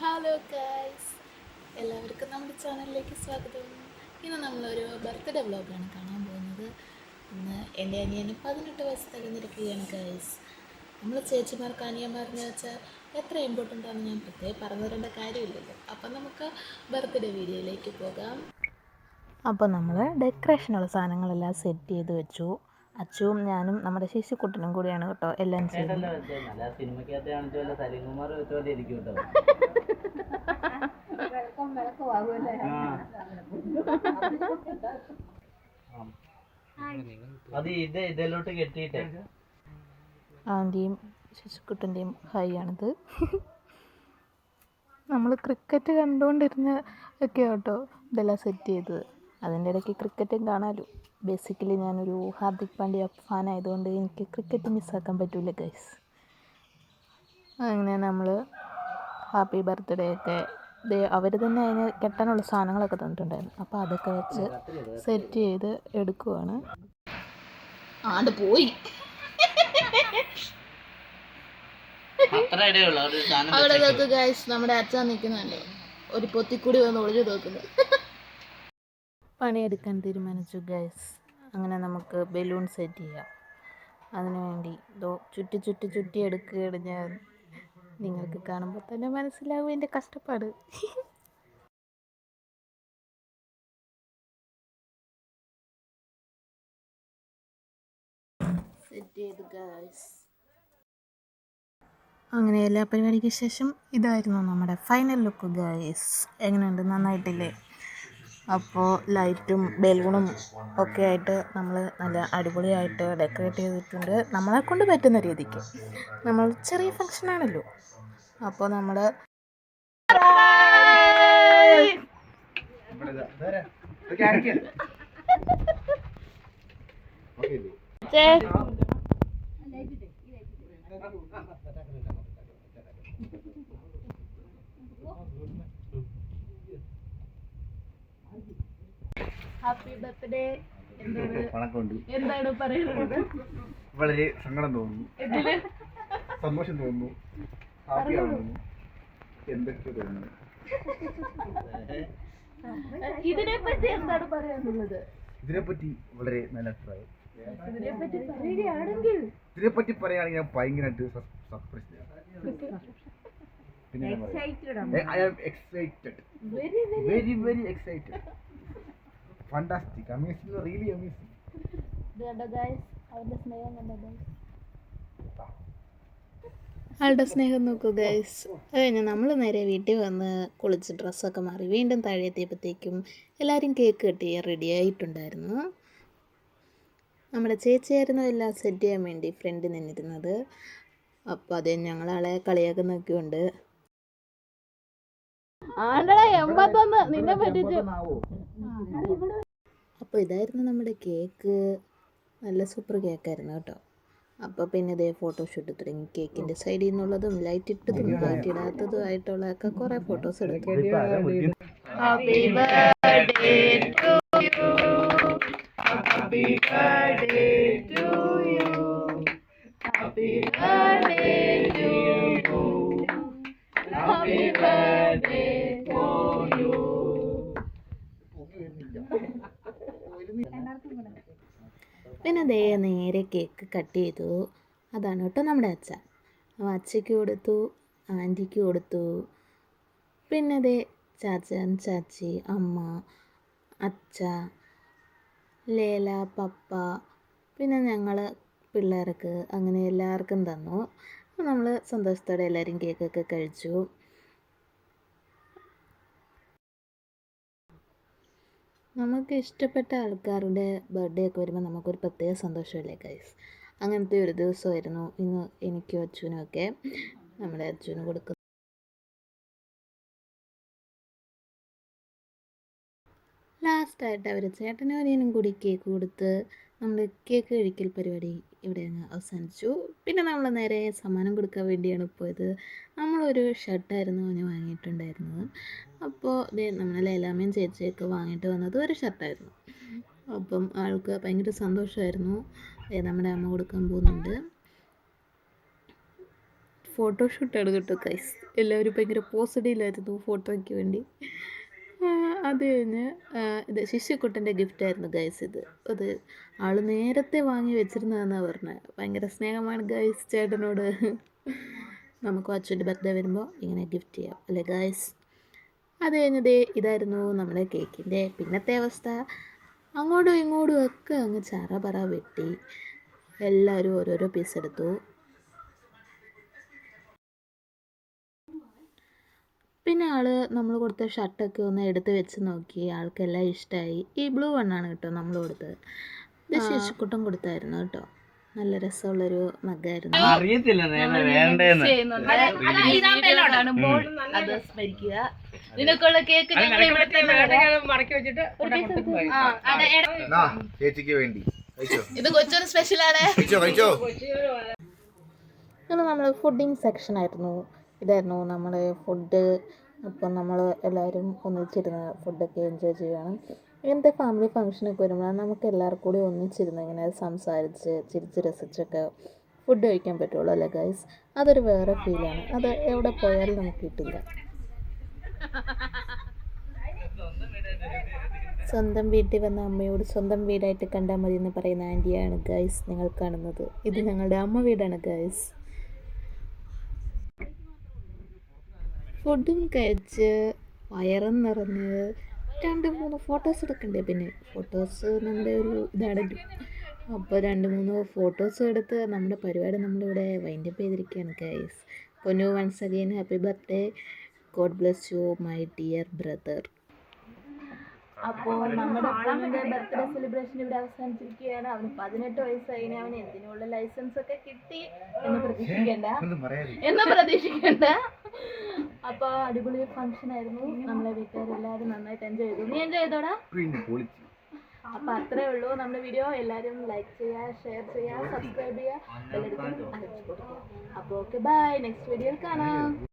Hello guys എല്ലാവർക്കും നമ്മുടെ ചാനലിലേക്ക് സ്വാഗതം. ഇന്ന് നമ്മളൊരു ബർത്ത്ഡേ വ്ളോഗാണ് കാണാൻ പോകുന്നത്. ഇന്ന് എന്റെ അനിയന് പതിനെട്ട് വയസ്സ് തകർന്നിരിക്കുകയാണ് ഗൈസ് നമ്മൾ ചേച്ചിമാർക്ക് അനിയന്മാരെന്ന് വെച്ചാൽ എത്ര ഇമ്പോർട്ടന്റ് ആണ് ഞാൻ പ്രത്യേകം പറഞ്ഞു തരേണ്ട കാര്യമില്ലല്ലോ. അപ്പം നമുക്ക് ബർത്ത്ഡേ വീഡിയോയിലേക്ക് പോകാം. അപ്പോൾ നമ്മൾ ഡെക്കറേഷനുള്ള സാധനങ്ങളെല്ലാം സെറ്റ് ചെയ്ത് വെച്ചു. അച്ചുവും ഞാനും നമ്മുടെ ശിശുക്കുട്ടനും കൂടിയാണ് കേട്ടോ എല്ലാം ആന്റിയും നല്ല സിനിമക്കകത്ത് കാണിച്ച സലീംകുമാർ വെച്ച പോലെ ഇരിക്കും ആ. അത് ഇത് ഇതിലോട്ട് കെട്ടിയിട്ടേ. ആന്റിയും ശിശുക്കുട്ടന്റെയും ഹൈ ആണിത്. നമ്മൾ ക്രിക്കറ്റ് കണ്ടുകൊണ്ടിരുന്ന ഒക്കെ കേട്ടോ ഇതെല്ലാം സെറ്റ് ചെയ്തത്. അതിന്റെ ഇടയ്ക്ക് ക്രിക്കറ്റും കാണാമല്ലോ ബേസിക്കലി ഞാനൊരു ഹാർദിക് പാണ്ഡ്യ ഫാനായതുകൊണ്ട് എനിക്ക് ക്രിക്കറ്റ് മിസ്സാക്കാൻ പറ്റില്ല ഗൈസ് അങ്ങനെ നമ്മൾ ഹാപ്പി ബർത്ത്ഡേ ഒക്കെ അവർ തന്നെ അതിന് കെട്ടാനുള്ള സാധനങ്ങളൊക്കെ തന്നിട്ടുണ്ടായിരുന്നു. അപ്പോൾ അതൊക്കെ വെച്ച് സെറ്റ് ചെയ്ത് എടുക്കുവാണ്. ആണ്ട് പോയി. അവിടെ നോക്കുക ഗൈസ് നമ്മുടെ അച്ഛൻ നിൽക്കുന്നുണ്ട്. ഒരു പൊത്തിക്കൂടി വന്ന് ഒളിഞ്ഞു നോക്കുന്നത് പണിയെടുക്കാൻ തീരുമാനിച്ചു ഗൈസ് അങ്ങനെ നമുക്ക് ബലൂൺ സെറ്റ് ചെയ്യാം. അതിനുവേണ്ടി ഇതോ ചുറ്റി ചുറ്റി ചുറ്റി എടുക്കുകയാണ് ഞാൻ. നിങ്ങൾക്ക് കാണുമ്പോൾ തന്നെ മനസ്സിലാവും എന്റെ കഷ്ടപ്പാട്. സെറ്റ് അങ്ങനെ എല്ലാ പരിപാടിക്ക് ശേഷം ഇതായിരുന്നു നമ്മുടെ ഫൈനൽ ലുക്ക് ഗൈസ് എങ്ങനെയുണ്ട്? നന്നായിട്ടില്ലേ? അപ്പോൾ ലൈറ്റും ബലൂണും ഒക്കെ ആയിട്ട് നമ്മൾ നല്ല അടിപൊളിയായിട്ട് ഡെക്കറേറ്റ് ചെയ്തിട്ടുണ്ട്. നമ്മളെ കൊണ്ട് പറ്റുന്ന രീതിക്ക്. നമ്മൾ ചെറിയ ഫങ്ഷൻ ആണല്ലോ. അപ്പോൾ നമ്മൾ ഹാപ്പി ബർത്ത്ഡേ. എന്താണ് പറയുന്നത്? വളരെ സങ്കടം തോന്നുന്നു. സന്തോഷം തോന്നുന്നു. ഹാപ്പി ആവുന്നു എന്തൊക്കെ തോന്നുന്നു? ഇതിനെ പറ്റി എന്താണ് പറയാനുള്ളത്? ഇതിനെപ്പറ്റി വളരെ നല്ല അഭിപ്രായം. ഇതിനെ പറ്റി പറയുകയാണെങ്കിൽ ഇതിനെപ്പറ്റി പറയുകയാണെങ്കിൽ ഞാൻ ഭയങ്കരമായിട്ട് സർപ്രൈസ് പിന്നെ excited very very excited fantastic amazing really amazing അവന്റെ സ്നേഹം കണ്ടോ ആളുടെ സ്നേഹം നോക്കൂ ഗൈസ് അത് കഴിഞ്ഞ് നമ്മൾ നേരെ വീട്ടിൽ വന്ന് കുളിച്ച് ഡ്രസ്സൊക്കെ മാറി വീണ്ടും താഴെ എത്തിയപ്പോഴത്തേക്കും എല്ലാവരും കേക്ക് കെട്ടി റെഡി ആയിട്ടുണ്ടായിരുന്നു. നമ്മുടെ ചേച്ചിയായിരുന്നു എല്ലാം സെറ്റ് ചെയ്യാൻ വേണ്ടി ഫ്രണ്ട് നിന്നിരുന്നത്. അപ്പോൾ അത് ഞങ്ങളാളെ കളിയൊക്കെ നോക്കിയുണ്ട് ആണ്ടടാ എൺപത്തൊന്ന് നിന്നെ പറ്റിച്ചു. അപ്പോൾ ഇതായിരുന്നു നമ്മുടെ കേക്ക്. നല്ല സൂപ്പർ കേക്കായിരുന്നു കേട്ടോ. അപ്പോൾ പിന്നെ ഇതേ ഫോട്ടോഷൂട്ട് തുടങ്ങി കേക്കിന്റെ സൈഡിൽ നിന്നുള്ളതും ലൈറ്റ് ഇട്ടതും ലൈറ്റ് ഇടാത്തതും ആയിട്ടുള്ളതൊക്കെ കുറേ ഫോട്ടോസ് എടുത്തു. Happy birthday to you happy birthday to you happy birthday to you happy birthday പിന്നെ ദേ നേരെ കേക്ക് കട്ട് ചെയ്തു. അതാണ് കേട്ടോ നമ്മുടെ അച്ഛ അപ്പോൾ അച്ഛയ്ക്ക് കൊടുത്തു ആന്റിക്ക് കൊടുത്തു. പിന്നെ ദേ ചാച്ചൻ ചാച്ചി അമ്മ അച്ഛ ലേല പപ്പ പിന്നെ ഞങ്ങൾ പിള്ളേർക്ക് അങ്ങനെ എല്ലാവർക്കും തന്നു. നമ്മൾ സന്തോഷത്തോടെ എല്ലാവരും കേക്കൊക്കെ കഴിച്ചു. നമുക്ക് ഇഷ്ടപ്പെട്ട ആൾക്കാരുടെ ബർത്ത്ഡേ ഒക്കെ വരുമ്പോൾ നമുക്കൊരു പ്രത്യേക സന്തോഷമല്ലേ ഗൈസ് അങ്ങനത്തെ ഒരു ദിവസമായിരുന്നു ഇന്ന് എനിക്കും അച്ഛനും ഒക്കെ നമ്മുടെ അച്ഛന് കൊടുക്കുന്ന ലാസ്റ്റായിട്ട് അവർ ചേട്ടനും അനിയനും കൂടി കേക്ക് കൊടുത്ത് നമ്മൾ കേക്ക് കഴിക്കൽ പരിപാടി ഇവിടെ അങ്ങ് അവസാനിച്ചു. പിന്നെ നമ്മൾ നേരെ സമ്മാനം കൊടുക്കാൻ വേണ്ടിയാണ് പോയത്. നമ്മളൊരു ഷർട്ടായിരുന്നു അവന് വാങ്ങിയിട്ടുണ്ടായിരുന്നത്. അപ്പോൾ നമ്മളെ ലേലാമയും ചേച്ചിയൊക്കെ വാങ്ങിയിട്ട് വന്നത് ഒരു ഷർട്ടായിരുന്നു. അപ്പം ആൾക്ക് ഭയങ്കര സന്തോഷമായിരുന്നു നമ്മുടെ അമ്മ കൊടുക്കാൻ പോകുന്നുണ്ട്. ഫോട്ടോഷൂട്ടാണ് കേട്ടോ കൈസ് എല്ലാവരും ഭയങ്കര പോസിറ്റീവിലായിരുന്നു ഫോട്ടോയ്ക്ക് വേണ്ടി. അത് കഴിഞ്ഞ് ഇത് ശിശുക്കുട്ടന്റെ ഗിഫ്റ്റായിരുന്നു ഗൈസ് ഇത്. അത് ആൾ നേരത്തെ വാങ്ങി വെച്ചിരുന്നതെന്നാണ് പറഞ്ഞത് ഭയങ്കര സ്നേഹമാണ് ഗൈസ് ചേട്ടനോട്. നമുക്ക് അച്ഛന്റെ ബർത്ത്ഡേ വരുമ്പോൾ ഇങ്ങനെ ഗിഫ്റ്റ് ചെയ്യാം അല്ലേ ഗൈസ് അത് കഴിഞ്ഞത് ഇതായിരുന്നു നമ്മുടെ കേക്കിന്റെ പിന്നത്തെ അവസ്ഥ. അങ്ങോട്ടും ഇങ്ങോട്ടും ഒക്കെ അങ്ങ് ചറ പറ വെട്ടി. എല്ലാവരും ഓരോരോ പീസ് എടുത്തു. പിന്നെ ആൾ നമ്മൾ കൊടുത്ത ഷർട്ടൊക്കെ ഒന്ന് എടുത്ത് വെച്ച് നോക്കി. ആൾക്കെല്ലാം ഇഷ്ടമായി ഈ ബ്ലൂ വണ്ണാണ് കേട്ടോ നമ്മൾ കൊടുത്തത്. ഇത് ശശിക്കുട്ടം കൊടുത്തായിരുന്നു കേട്ടോ. നല്ല രസമുള്ളൊരു മഗ്ഗായിരുന്നു. അറിയത്തില്ല അത് സ്മരിക്കുക നിനക്കുള്ള കേക്ക് ചേച്ചിക്ക് വേണ്ടി. ഇത് കൊച്ചൊരു സ്പെഷ്യലാണ് അങ്ങനെ നമ്മൾ ഫുഡിങ് സെക്ഷൻ ആയിരുന്നു. ഇതായിരുന്നു നമ്മുടെ ഫുഡ് അപ്പം നമ്മൾ എല്ലാവരും ഒന്നിച്ചിരുന്ന് ഫുഡൊക്കെ എൻജോയ് ചെയ്യുകയാണ് ഇങ്ങനത്തെ ഫാമിലി ഫംഗ്ഷനൊക്കെ വരുമ്പോൾ നമുക്ക് എല്ലാവർക്കും കൂടി ഒന്നിച്ചിരുന്ന് ഇങ്ങനെ സംസാരിച്ച് ചിരിച്ച് രസിച്ചൊക്കെ ഫുഡ് കഴിക്കാൻ പറ്റുള്ളൂ അല്ലേ ഗൈസ് അതൊരു വേറെ ഫീലാണ് അത് എവിടെ പോയാലും നമുക്ക് കിട്ടില്ല. സ്വന്തം വീട്ടിൽ വന്ന അമ്മയോട് സ്വന്തം വീടായിട്ട് കണ്ടാൽ മതി എന്ന് പറയുന്ന ആന്റിയാണ് ഗൈസ് നിങ്ങൾ കാണുന്നത്. ഇത് ഞങ്ങളുടെ അമ്മ വീടാണ് ഗൈസ് ഫുഡും കഴിച്ച് വയറും നിറഞ്ഞ് രണ്ട് മൂന്ന് ഫോട്ടോസ് എടുക്കണ്ടേ പിന്നെ? ഫോട്ടോസ് നമ്മുടെ ഒരു ഇതാണല്ലോ അപ്പോൾ രണ്ട് മൂന്ന് ഫോട്ടോസ് എടുത്ത് നമ്മുടെ പരിപാടി നമ്മളിവിടെ വൈൻഡ് അപ്പ് ചെയ്തിരിക്കുകയാണ് guys Ponnu once again happy birthday God bless you my dear brother അപ്പോൾ നമ്മുടെ പൊന്നിന്റെ ബർത്ത്ഡേ സെലിബ്രേഷൻ ഇവിടെ അവസാനിച്ചിരിക്കുകയാണ്. അവന് പതിനെട്ട് വയസ്സായി ഇനി അവന് എന്തിനുള്ള ലൈസൻസ് ഒക്കെ കിട്ടി എന്ന് പ്രതീക്ഷിക്കേണ്ട. എന്ന് പ്രതീക്ഷിക്കണ്ട. അപ്പോൾ അടിപൊളി ഫംഗ്ഷൻ ആയിരുന്നു. നമ്മളെ വീട്ടുകാരെല്ലാവരും നന്നായിട്ട് എൻജോയ് ചെയ്തു. നീ എൻജോയ് ചെയ്തോടാ? അപ്പൊ അത്രേ ഉള്ളൂ നമ്മുടെ വീഡിയോ എല്ലാരും ലൈക്ക് ചെയ്യാ ഷെയർ ചെയ്യാ സബ്സ്ക്രൈബ് ചെയ്യാ. എല്ലാവർക്കും അയച്ചു കൊടുക്കുക അപ്പോൾ ഓക്കെ ബൈ നെക്സ്റ്റ് വീഡിയോയിൽ കാണാം.